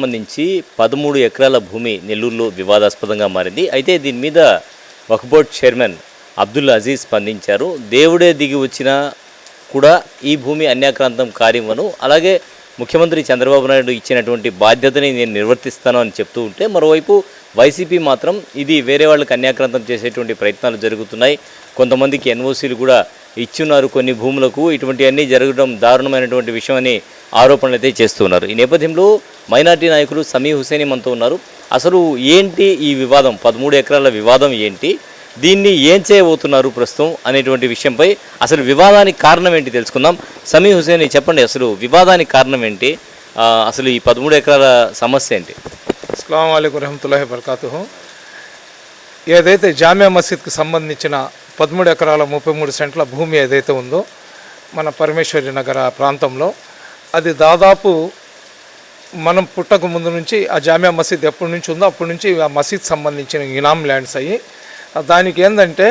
సంబంధించి పదమూడు ఎకరాల భూమి నెల్లూరులో వివాదాస్పదంగా మారింది. అయితే దీని మీద వక్బోర్డ్ చైర్మన్ అబ్దుల్ అజీజ్ స్పందించారు. దేవుడే దిగి వచ్చినా కూడా ఈ భూమి అన్యాక్రాంతం కార్యమను అలాగే ముఖ్యమంత్రి చంద్రబాబు నాయుడు ఇచ్చినటువంటి బాధ్యతని నేను నిర్వర్తిస్తాను అని చెప్తూ ఉంటే మరోవైపు వైసీపీ మాత్రం ఇది వేరే వాళ్ళకి అన్యాక్రాంతం చేసేటువంటి ప్రయత్నాలు జరుగుతున్నాయి. కొంతమందికి ఎన్ఓసీలు కూడా ఇచ్చున్నారు కొన్ని భూములకు. ఇటువంటివన్నీ జరగడం దారుణమైనటువంటి విషయం అని ఆరోపణలు అయితే చేస్తున్నారు ఈ నేపథ్యంలో మైనార్టీ నాయకులు సమీ హుసేని మనతో ఉన్నారు. అసలు ఏంటి ఈ వివాదం? పదమూడు ఎకరాల వివాదం ఏంటి? దీన్ని ఏం చేయబోతున్నారు ప్రస్తుతం అనేటువంటి విషయంపై అసలు వివాదానికి కారణం ఏంటి తెలుసుకుందాం. సమీ హుసేని చెప్పండి అసలు వివాదానికి కారణం ఏంటి? అసలు ఈ పదమూడు ఎకరాల సమస్య ఏంటి? అస్సలం అయికు రహమతుల్లాహి వరకాతు ఏదైతే జామియా మసీద్కి సంబంధించిన పదమూడు ఎకరాల ముప్పై మూడు సెంట్ల భూమి ఏదైతే ఉందో మన పరమేశ్వరి నగర ప్రాంతంలో అది దాదాపు మనం పుట్టక ముందు నుంచి ఆ జామియా మసీద్ ఎప్పటి నుంచి ఉందో అప్పటి నుంచి ఆ మసీద్ సంబంధించిన ఇనాం ల్యాండ్స్ అయ్యి దానికి ఏంటంటే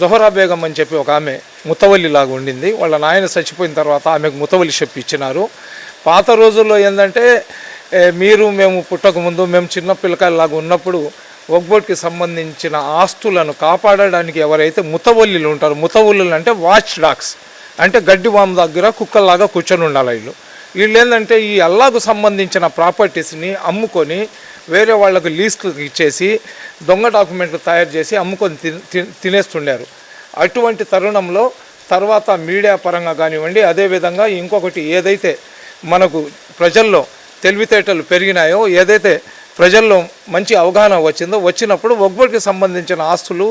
జొహరా బేగం అని చెప్పి ఒక ఆమె ముతవల్లి లాగా ఉండింది. వాళ్ళ నాయన చచ్చిపోయిన తర్వాత ఆమెకు ముతవల్లి చెప్పి ఇచ్చినారు. పాత రోజుల్లో ఏంటంటే మీరు మేము పుట్టక ముందు మేము చిన్న పిల్లకాయలాగా ఉన్నప్పుడు ఒగ్బోట్కి సంబంధించిన ఆస్తులను కాపాడడానికి ఎవరైతే ముతవల్లిలు ఉంటారు ముతవల్లులు అంటే వాచ్ డాగ్స్ అంటే గడ్డి వాము దగ్గర కుక్కల్లాగా కూర్చొని ఉండాలి వీళ్ళు. వీళ్ళు ఏంటంటే ఈ అల్లాకు సంబంధించిన ప్రాపర్టీస్ని అమ్ముకొని వేరే వాళ్ళకు లీజ్కి ఇచ్చేసి దొంగ డాక్యుమెంట్లు తయారు చేసి అమ్ముకొని తినేస్తుండారు. అటువంటి తరుణంలో తర్వాత మీడియా పరంగా కానివ్వండి అదేవిధంగా ఇంకొకటి ఏదైతే మనకు ప్రజల్లో తెలివితేటలు పెరిగినాయో ఏదైతే ప్రజల్లో మంచి అవగాహన వచ్చిందో వచ్చినప్పుడు ఒక్కొక్కరికి సంబంధించిన ఆస్తులు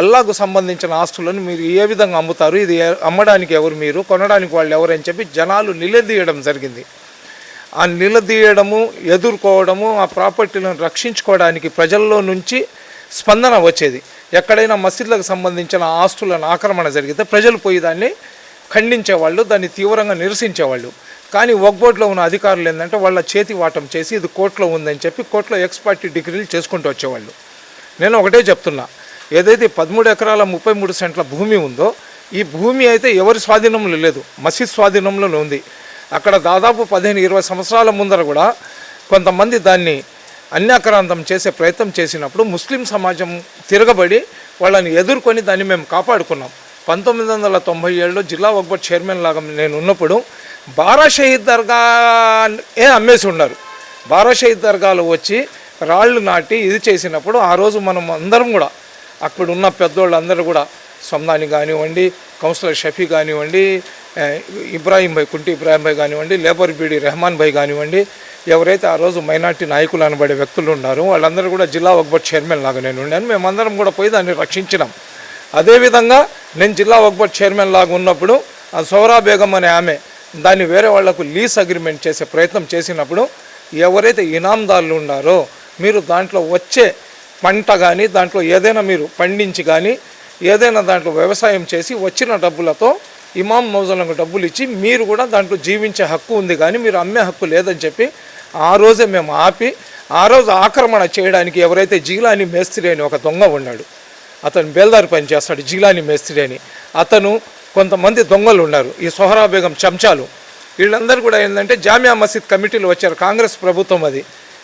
అల్లాకు సంబంధించిన ఆస్తులను మీరు ఏ విధంగా అమ్ముతారు ఇది అమ్మడానికి ఎవరు మీరు కొనడానికి వాళ్ళు ఎవరు అని చెప్పి జనాలు నిలదీయడం జరిగింది. ఆ నిలదీయడము ఎదుర్కోవడము ఆ ప్రాపర్టీలను రక్షించుకోవడానికి ప్రజల్లో నుంచి స్పందన వచ్చేది. ఎక్కడైనా మసీదులకు సంబంధించిన ఆస్తులను ఆక్రమణ జరిగితే ప్రజలు పోయి దాన్ని ఖండించేవాళ్ళు దాన్ని తీవ్రంగా నిరసించేవాళ్ళు. కానీ ఒగ్బోట్లో ఉన్న అధికారులు ఏంటంటే వాళ్ళ చేతి వాటం చేసి ఇది కోర్టులో ఉందని చెప్పి కోర్టులో ఎక్స్పర్టీ డిగ్రీలు చేసుకుంటూ వచ్చేవాళ్ళు. నేను ఒకటే చెప్తున్నా ఏదైతే పదమూడు ఎకరాల ముప్పై మూడు సెంట్ల భూమి ఉందో ఈ భూమి అయితే ఎవరి స్వాధీనంలో లేదు మసీద్ స్వాధీనంలోనే ఉంది. అక్కడ దాదాపు పదిహేను ఇరవై సంవత్సరాల ముందర కూడా కొంతమంది దాన్ని అన్యాక్రాంతం చేసే ప్రయత్నం చేసినప్పుడు ముస్లిం సమాజం తిరగబడి వాళ్ళని ఎదుర్కొని దాన్ని మేము కాపాడుకున్నాం. పంతొమ్మిది వందల తొంభై ఏడులో జిల్లా వక్బోర్డ్ చైర్మన్ లాగా నేను ఉన్నప్పుడు బారా షహీద్ దర్గా ఏ అమ్మేసి ఉన్నారు. బారా షహీద్ దర్గాలో వచ్చి రాళ్ళు నాటి ఇది చేసినప్పుడు ఆ రోజు మనం అందరం కూడా అక్కడ ఉన్న పెద్దోళ్ళు అందరూ కూడా సొమ్దాని కానివ్వండి కౌన్సిలర్ షఫీ కానివ్వండి ఇబ్రాహీం భాయ్ కుంటి ఇబ్రాహీం భాయ్ కానివ్వండి లేబర్ బీడీ రెహమాన్ భాయ్ కానివ్వండి ఎవరైతే ఆ రోజు మైనార్టీ నాయకులు అనబడే వ్యక్తులు ఉన్నారో వాళ్ళందరూ కూడా జిల్లా వక్బట్ చైర్మన్ లాగా నేను ఉన్నాను మేమందరం కూడా పోయి దాన్ని రక్షించినాం. అదేవిధంగా నేను జిల్లా వక్బట్ చైర్మన్ లాగా ఉన్నప్పుడు ఆ సౌరా బేగం అనే ఆమె దాన్ని వేరే వాళ్ళకు లీజ్ అగ్రిమెంట్ చేసే ప్రయత్నం చేసినప్పుడు ఎవరైతే ఇనాందారులు ఉన్నారో మీరు దాంట్లో వచ్చే పంట కానీ దాంట్లో ఏదైనా మీరు పండించి కానీ ఏదైనా దాంట్లో వ్యవసాయం చేసి వచ్చిన డబ్బులతో ఇమాం మౌజలకు డబ్బులు ఇచ్చి మీరు కూడా దాంట్లో జీవించే హక్కు ఉంది కానీ మీరు అమ్మే హక్కు లేదని చెప్పి ఆ రోజే మేము ఆపి ఆ రోజు ఆక్రమణ చేయడానికి ఎవరైతే జీలాని మేస్త్రి అని ఒక దొంగ ఉన్నాడు అతను బేల్దారి పని చేస్తాడు జీలాని మేస్త్రి అని. అతను కొంతమంది దొంగలు ఉన్నారు. ఈ సొహరా బేగం చెంచాలు. వీళ్ళందరూ కూడా ఏంటంటే జామియా మసీద్ కమిటీలో వచ్చారు. కాంగ్రెస్ ప్రభుత్వం అది.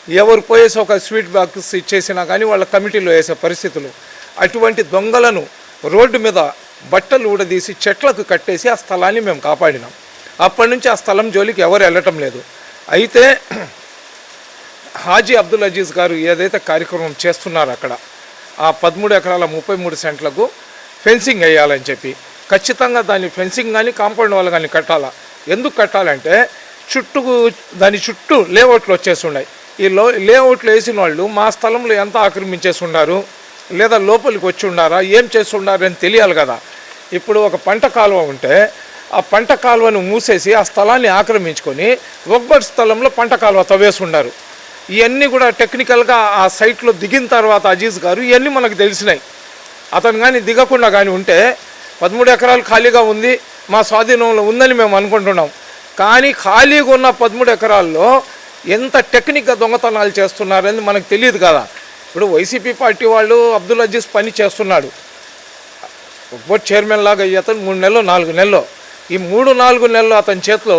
ఎవరు పోయేసి ఒక స్వీట్ బాక్స్ ఇచ్చేసినా కానీ వాళ్ళ కమిటీలో వేసే పరిస్థితులు. అటువంటి దొంగలను రోడ్డు మీద బట్టలు ఊడదీసి చెట్లకు కట్టేసి ఆ స్థలాన్ని మేము కాపాడినాం. అప్పటి నుంచి ఆ స్థలం జోలికి ఎవరు వెళ్ళటం లేదు. అయితే హాజీ అబ్దుల్ అజీజ్ గారు ఏదైతే కార్యక్రమం చేస్తున్నారు అక్కడ ఆ పదమూడు ఎకరాల ముప్పై మూడు సెంట్లకు ఫెన్సింగ్ వేయాలని చెప్పి ఖచ్చితంగా దాన్ని ఫెన్సింగ్ కానీ కాంపౌండ్ వాళ్ళు కానీ కట్టాలా? ఎందుకు కట్టాలంటే చుట్టూ దాని చుట్టూ లేఅవుట్లు వచ్చేసి ఉన్నాయి ఈ లో లేఅవుట్లు వేసిన వాళ్ళు మా స్థలంలో ఎంత ఆక్రమించేసి ఉన్నారు లేదా లోపలికి వచ్చి ఉన్నారా ఏం చేసి ఉన్నారు అని తెలియాలి కదా. ఇప్పుడు ఒక పంట కాలువ ఉంటే ఆ పంట కాలువను మూసేసి ఆ స్థలాన్ని ఆక్రమించుకొని ఒక్కటి స్థలంలో పంట కాలువ తవ్వేసి ఉన్నారు ఇవన్నీ కూడా టెక్నికల్గా ఆ సైట్లో దిగిన తర్వాత అజీజ్ గారు ఇవన్నీ మనకు తెలిసినాయి. అతను కానీ దిగకుండా కానీ ఉంటే పదమూడు ఎకరాలు ఖాళీగా ఉంది మా స్వాధీనంలో ఉందని మేము అనుకుంటున్నాం. కానీ ఖాళీగా ఉన్న పదమూడు ఎకరాల్లో ఎంత టెక్నిక్గా దొంగతనాలు చేస్తున్నారని మనకు తెలియదు కదా. ఇప్పుడు వైసీపీ పార్టీ వాళ్ళు అబ్దుల్ అజీజ్ పని చేస్తున్నాడు. బోర్డు చైర్మన్ లాగా అతను మూడు నెలలు నాలుగు నెలలు. ఈ మూడు నాలుగు నెలలు అతని చేతిలో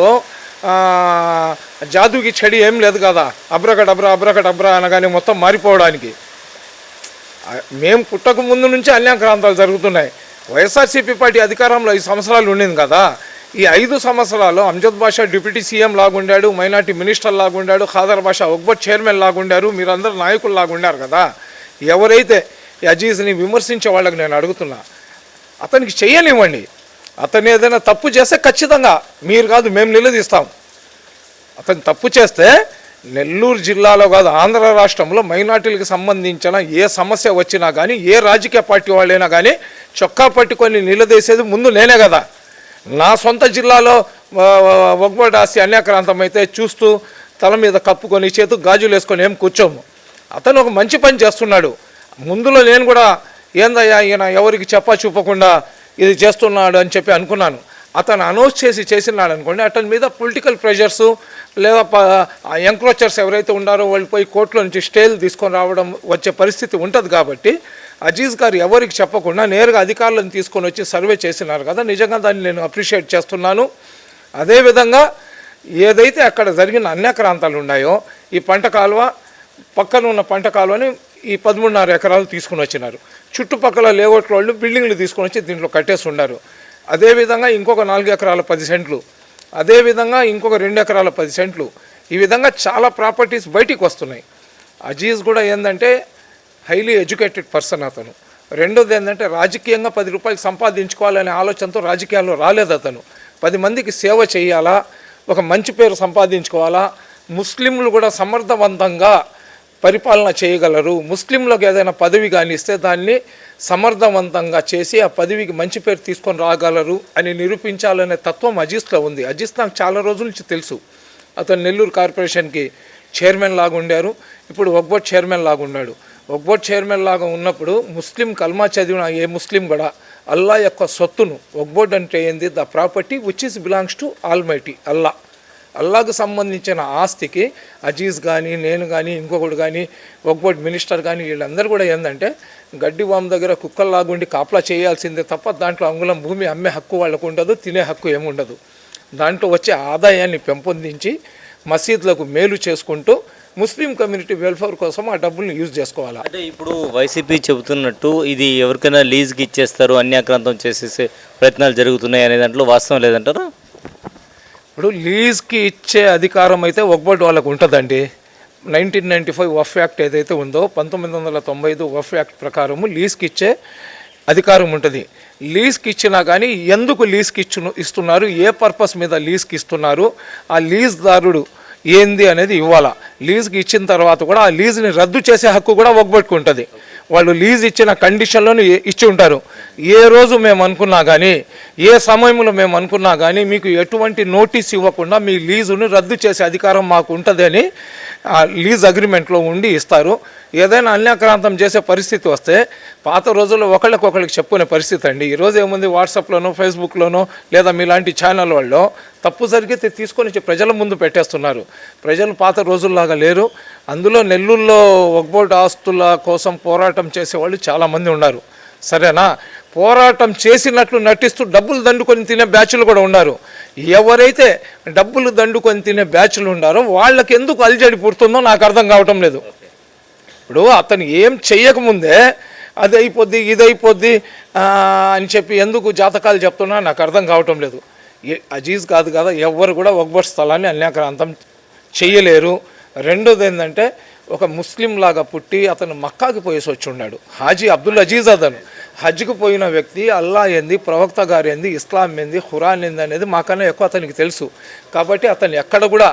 జాదుకి చెడి ఏం లేదు కదా. అబ్రక డబ్రా అనగానే మొత్తం మారిపోవడానికి. మేము పుట్టక ముందు నుంచి అన్యాక్రాంతాలు జరుగుతున్నాయి. వైఎస్ఆర్సీపీ పార్టీ అధికారంలో ఐదు సంవత్సరాలు ఉండింది కదా. ఈ ఐదు సంవత్సరాలు అంజద్ బాషా డిప్యూటీ సీఎం లాగుండాడు మైనార్టీ మినిస్టర్ లాగుండాడు ఖాదర్ బాషా ఒక్బర్ చైర్మన్ లాగుండారు మీరందరూ నాయకులు లాగుండారు కదా. ఎవరైతే ఈ అజీజ్ని విమర్శించే వాళ్ళకి నేను అడుగుతున్నా అతనికి చేయనివ్వండి. అతను ఏదైనా తప్పు చేస్తే ఖచ్చితంగా మీరు కాదు మేము నిలదీస్తాం. అతను తప్పు చేస్తే నెల్లూరు జిల్లాలో కాదు ఆంధ్ర రాష్ట్రంలో మైనార్టీలకు సంబంధించిన ఏ సమస్య వచ్చినా కానీ ఏ రాజకీయ పార్టీ వాళ్ళైనా కానీ చొక్కా పట్టుకొని నిలదీసేది ముందు నేనే కదా. నా సొంత జిల్లాలో ఒగ్బడి అన్యాక్రాంతమైతే అయితే చూస్తూ తల మీద కప్పుకొని చేతు గాజులు వేసుకొని ఏం కూర్చోము. అతను ఒక మంచి పని చేస్తున్నాడు. ముందులో నేను కూడా ఏందయ్యా ఈయన ఎవరికి చెప్పా చూపకుండా ఇది చేస్తున్నాడు అని చెప్పి అనుకున్నాను. అతను అనౌన్స్ చేసి చేసినాడు అనుకోండి అతని మీద పొలిటికల్ ప్రెషర్స్ లేదా ఎంక్రోచర్స్ ఎవరైతే ఉన్నారో వాళ్ళు పోయి కోర్టులో నుంచి స్టేలు తీసుకొని రావడం వచ్చే పరిస్థితి ఉంటుంది కాబట్టి అజీజ్ గారు ఎవరికి చెప్పకుండా నేరుగా అధికారులను తీసుకొని వచ్చి సర్వే చేసినారు కదా నిజంగా దాన్ని నేను అప్రిషియేట్ చేస్తున్నాను. అదేవిధంగా ఏదైతే అక్కడ జరిగిన అన్యక్రాంతాలు ఉన్నాయో ఈ పంట కాలువ పక్కన ఉన్న పంట కాలువని ఈ పదమూడున్నర ఎకరాలు తీసుకుని వచ్చినారు. చుట్టుపక్కల లేఅవుట్ వాళ్ళు బిల్డింగ్లు తీసుకొని వచ్చి దీంట్లో కట్టేసి ఉన్నారు. అదేవిధంగా ఇంకొక నాలుగు ఎకరాల పది సెంట్లు అదేవిధంగా ఇంకొక రెండు ఎకరాల పది సెంట్లు. ఈ విధంగా చాలా ప్రాపర్టీస్ బయటికి వస్తున్నాయి. అజీజ్ కూడా ఏంటంటే హైలీ ఎడ్యుకేటెడ్ పర్సన్ అతను. రెండోది ఏంటంటే రాజకీయంగా పది రూపాయలు సంపాదించుకోవాలనే ఆలోచనతో రాజకీయాల్లో రాలేదు అతను. పది మందికి సేవ చేయాలా? ఒక మంచి పేరు సంపాదించుకోవాలా? ముస్లింలు కూడా సమర్థవంతంగా పరిపాలన చేయగలరు. ముస్లింలకు ఏదైనా పదవి కానీ ఇస్తే దాన్ని సమర్థవంతంగా చేసి ఆ పదవికి మంచి పేరు తీసుకొని రాగలరు అని నిరూపించాలనే తత్వం అజీస్లో ఉంది. అజీస్ నాకు చాలా రోజుల నుంచి తెలుసు. అతను నెల్లూరు కార్పొరేషన్కి చైర్మన్ లాగా ఉండారు. ఇప్పుడు ఒక్బోట్ చైర్మన్ లాగా ఉన్నాడు. ఒక్బోట్ చైర్మన్ లాగా ఉన్నప్పుడు ముస్లిం కల్మా చదివిన ఏ ముస్లిం కూడా అల్లా యొక్క సొత్తును ఒక్బోట్ అంటే ఏంది? The property which is belongs to almighty Allah అల్లాకు సంబంధించిన ఆస్తికి అజీజ్ కానీ నేను కానీ ఇంకొకడు కానీ ఒక్కోటి మినిస్టర్ కానీ వీళ్ళందరూ కూడా ఏంటంటే గడ్డి వామ్ దగ్గర కుక్కల్లాగుండి కాపలా చేయాల్సిందే తప్ప దాంట్లో అంగుళం భూమి అమ్మే హక్కు వాళ్ళకు ఉండదు తినే హక్కు ఏముండదు. దాంట్లో వచ్చే ఆదాయాన్ని పెంపొందించి మసీదులకు మేలు చేసుకుంటూ ముస్లిం కమ్యూనిటీ వెల్ఫేర్ కోసం ఆ డబ్బుల్ని యూజ్ చేసుకోవాలి? అంటే ఇప్పుడు వైసీపీ చెబుతున్నట్టు ఇది ఎవరికైనా లీజ్కి ఇచ్చేస్తారు అన్యాక్రాంతం చేసేసే ప్రయత్నాలు జరుగుతున్నాయి అనే దాంట్లో వాస్తవం లేదంటారా? ఇప్పుడు లీజ్కి ఇచ్చే అధికారం అయితే ఒక్బోటి వాళ్ళకు ఉంటుందండి. Nineteen ninety five Waqf act ఏదైతే ఉందో పంతొమ్మిది వందల తొంభై ఐదు వఫ్ యాక్ట్ ప్రకారము లీజ్కి ఇచ్చే అధికారం ఉంటుంది. లీజ్కి ఇచ్చినా కానీ ఎందుకు లీజ్కి ఇచ్చు ఇస్తున్నారు? ఏ పర్పస్ మీద లీజ్కి ఇస్తున్నారు? ఆ లీజ్దారుడు ఏంది అనేది ఇవ్వాలా. లీజ్కి ఇచ్చిన తర్వాత కూడా ఆ లీజ్ని రద్దు చేసే హక్కు కూడా ఒగ్గబెట్టుకుంటుంది వాళ్ళు లీజ్ ఇచ్చిన కండిషన్లోనే ఇచ్చి ఉంటారు. ఏ రోజు మేము అనుకున్నా కానీ ఏ సమయంలో మేము అనుకున్నా కానీ మీకు ఎటువంటి నోటీస్ ఇవ్వకుండా మీ లీజును రద్దు చేసే అధికారం మాకు ఉంటుందని లీజ్ అగ్రిమెంట్లో ఉండి ఇస్తారు. ఏదైనా అన్యాక్రాంతం చేసే పరిస్థితి వస్తే పాత రోజుల్లో ఒకళ్ళకొకళ్ళకి చెప్పుకునే పరిస్థితి అండి. ఈరోజు ఏముంది? వాట్సాప్లోనో ఫేస్బుక్లోనో లేదా మీలాంటి ఛానల్ వాళ్ళు తప్పు జరిగితే తీసుకొని ప్రజల ముందు పెట్టేస్తున్నారు. ప్రజలు పాత రోజుల్లాగా లేరు. అందులో నెల్లూరులో ఒక్బోట్ ఆస్తుల కోసం పోరాటం చేసేవాళ్ళు చాలామంది ఉన్నారు. సరేనా? పోరాటం చేసినట్లు నటిస్తూ డబ్బులు దండుకొని తినే బ్యాచ్లు కూడా ఉన్నారు. ఎవరైతే డబ్బులు దండుకొని తినే బ్యాచ్లు ఉన్నారో వాళ్ళకి ఎందుకు అల్జడి పుడుతుందో నాకు అర్థం కావటం లేదు. ఇప్పుడు అతను ఏం చెయ్యకముందే అది అయిపోద్ది ఇది అయిపోద్ది అని చెప్పి ఎందుకు జాతకాలు చెప్తున్నా నాకు అర్థం కావటం లేదు. అజీజ్ కాదు కదా ఎవ్వరు కూడా ఒక్బట్ స్థలాన్ని అన్యాక్రాంతం చెయ్యలేరు. రెండోది ఏంటంటే ఒక ముస్లిం లాగా పుట్టి అతను మక్కాకి పోయేసి వచ్చి ఉన్నాడు. హాజీ అబ్దుల్ అజీజ్ అతను. హజ్కు పోయిన వ్యక్తి అల్లా ఏంది ప్రవక్త గారు ఏంది ఇస్లాం ఏంది హురాన్ ఏంది అనేది మాకన్నా ఎక్కువ అతనికి తెలుసు. కాబట్టి అతను ఎక్కడ కూడా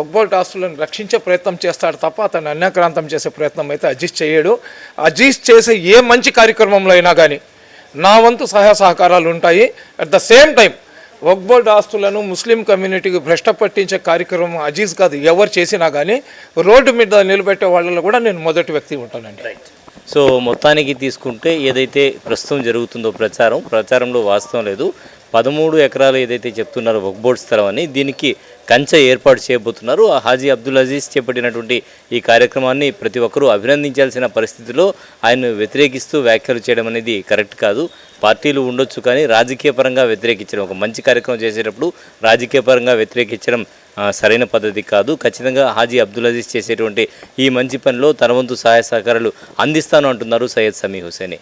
ఒక్బోల్ట్ ఆస్తులను రక్షించే ప్రయత్నం చేస్తాడు తప్ప అతను అన్యాక్రాంతం చేసే ప్రయత్నం అయితే అజీజ్ చేయడు. అజీజ్ చేసే ఏ మంచి కార్యక్రమంలో అయినా కానీ నా వంతు సహాయ సహకారాలు ఉంటాయి. అట్ ద సేమ్ టైం ఒక్బోర్డ్ ఆస్తులను ముస్లిం కమ్యూనిటీకి భ్రష్ట పట్టించే కార్యక్రమం అజీజ్ కాదు ఎవరు చేసినా కానీ రోడ్డు మీద నిలబెట్టే వాళ్ళలో కూడా నేను మొదటి వ్యక్తి ఉంటానండి. సో మొత్తానికి తీసుకుంటే ఏదైతే ప్రస్తుతం జరుగుతుందో ప్రచారం ప్రచారంలో వాస్తవం లేదు. పదమూడు ఎకరాలు ఏదైతే చెప్తున్నారో ఒక్బోర్డ్ స్థలం అని దీనికి కంచె ఏర్పాటు చేయబోతున్నారు. ఆ హాజీ అబ్దుల్ అజీజ్ చేపట్టినటువంటి ఈ కార్యక్రమాన్ని ప్రతి ఒక్కరూ అభినందించాల్సిన పరిస్థితిలో ఆయన వ్యతిరేకిస్తూ వ్యాఖ్యలు చేయడం అనేది కరెక్ట్ కాదు. పార్టీలు ఉండొచ్చు కానీ రాజకీయ పరంగా వ్యతిరేకించడం ఒక మంచి కార్యక్రమం చేసేటప్పుడు రాజకీయ పరంగా వ్యతిరేకించడం సరైన పద్ధతి కాదు. ఖచ్చితంగా హాజీ అబ్దుల్ అజీజ్ చేసేటువంటి ఈ మంచి పనిలో తన వంతు సహాయ సహకారాలు అందిస్తాను అంటున్నారు సయ్యద్ సమీ హుసేని.